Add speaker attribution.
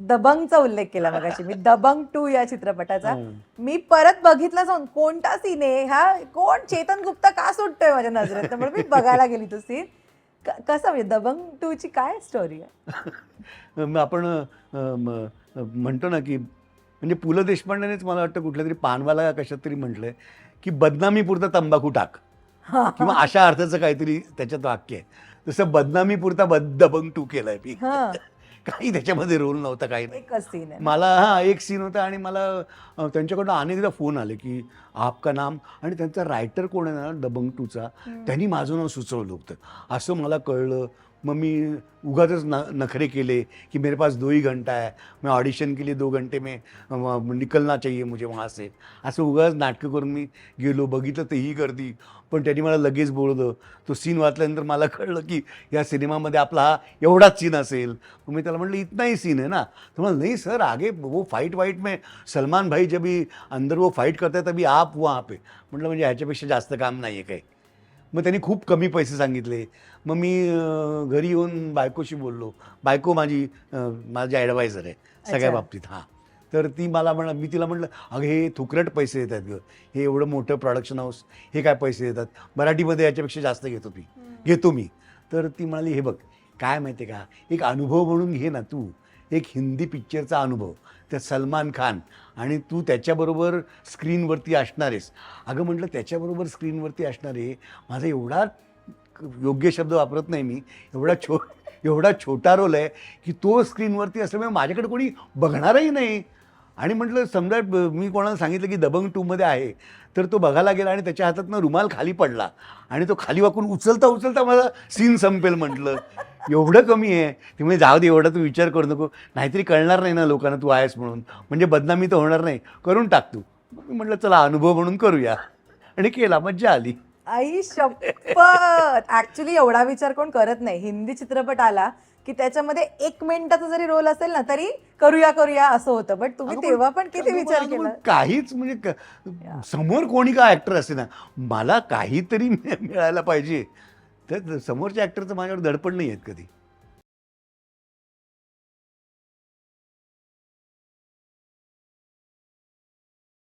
Speaker 1: दबंगचा उल्लेख केला मगाशी. मी दबंग टू या चित्रपटाचा. मी परत बघितला जाऊन कोणता सीन आहे? हा कोण? चेतन गुप्ता का सुटतोय माझ्या नजरेत? त्यामुळे मी बघायला गेली तो सीन कसं म्हणजे दबंग टू ची काय स्टोरी आहे?
Speaker 2: आपण म्हणतो ना की म्हणजे पु ल देशपांडेनेच मला वाटतं कुठल्या तरी पानवाला कशात तरी म्हटलंय की बदनामीपुरता तंबाखू टाक. किंवा अशा अर्थाचं काहीतरी त्याच्यात वाक्य आहे. तसं बदनामीपुरता बद दबंग टू केलाय मी. काही त्याच्यामध्ये रोल नव्हता काही नाही.
Speaker 1: एकच सीन आहे
Speaker 2: मला हा एक सीन होता आणि मला अ, त्यांच्याकडनं अनेकदा फोन आले की आपका नाम आणि त्यांचा रायटर कोण आहे ना दबंग टूचा त्यांनी माझं नाव सुचवलं होतं. असं मला कळलं. मग मी उगाच न नखरे केले कि मेरे पास दो ही घंटा है मैं ऑडिशन के लिए दो घंटे में निकलना चाहिए मुझे वहाँ से। असं उगाच नाटकं करून मी गेलो बघितलं तर ही गर्दी पण त्यांनी मला लगेच बोलवलं तो सीन वाचल्यानंतर मला कळलं की या सिनेमामध्ये आपला हा एवढाच सीन असेल. मग मी त्याला म्हटलं इतनाही सीन है ना? तो म्हणलं नाही सर आगे वो फाईट वाईट में सलमान भाई जब अंदर वो फाईट करताय तभी आप वहाँ पे. म्हटलं म्हणजे ह्याच्यापेक्षा जास्त काम नाही आहे काही. मग त्यांनी खूप कमी पैसे सांगितले. मग मी घरी येऊन बायकोशी बोललो. बायको माझी माझी ॲडवायझर आहे सगळ्या. बाबतीत हां. तर ती मला म्हण मी तिला म्हटलं अगं हे थुकरट पैसे देतात ग. हे एवढं मोठं प्रोडक्शन हाऊस हे काय पैसे देतात मराठीमध्ये याच्यापेक्षा जास्त घेतो मी. घेतो मी. तर ती म्हणाली हे बघ काय माहिती का? एक अनुभव म्हणून घे ना तू. एक हिंदी पिक्चरचा अनुभव. त्या सलमान खान आणि तू त्याच्याबरोबर स्क्रीनवरती असणार आहेस अगं म्हटलं त्याच्याबरोबर स्क्रीनवरती असणार आहे माझा एवढा योग्य शब्द वापरत नाही मी. एवढा छो एवढा छोटा रोल आहे की तो स्क्रीनवरती असल्यामुळे माझ्याकडे कोणी बघणारही नाही. आणि म्हटलं समजा मी कोणाला सांगितलं की दबंग टूमध्ये आहे तर तो बघायला गेला आणि त्याच्या हातातनं रुमाल खाली पडला आणि तो खाली वाकून उचलता उचलता मला सीन संपेल म्हटलं. एवढं कमी आहे. ती म्हणजे जाऊ दे एवढा तू विचार करू नको. नाहीतरी कळणार नाही ना लोकांना तू आहेस म्हणून. म्हणजे बदनामी तर होणार नाही. करून टाक तू. मी म्हटलं चला अनुभव म्हणून करूया. आणि केला मज्जा आली.
Speaker 1: आई शपथ! ऍक्च्युली एवढा विचार कोण करत नाही. हिंदी चित्रपट आला की त्याच्यामध्ये एक मिनिटाचा जरी रोल असेल ना तरी करूया करूया असं होतं. बट तुम्ही
Speaker 2: अगं पण-
Speaker 1: तेव्हा पण किती
Speaker 2: अगं पण-
Speaker 1: विचार
Speaker 2: अगं पण
Speaker 1: केला
Speaker 2: काहीच म्हणजे क- समोर कोणी का ऍक्टर असे ना मला काहीतरी मिळायला पाहिजे. तर समोरच्या ॲक्टरचं माझ्यावर दडपण नाही आहेत कधी.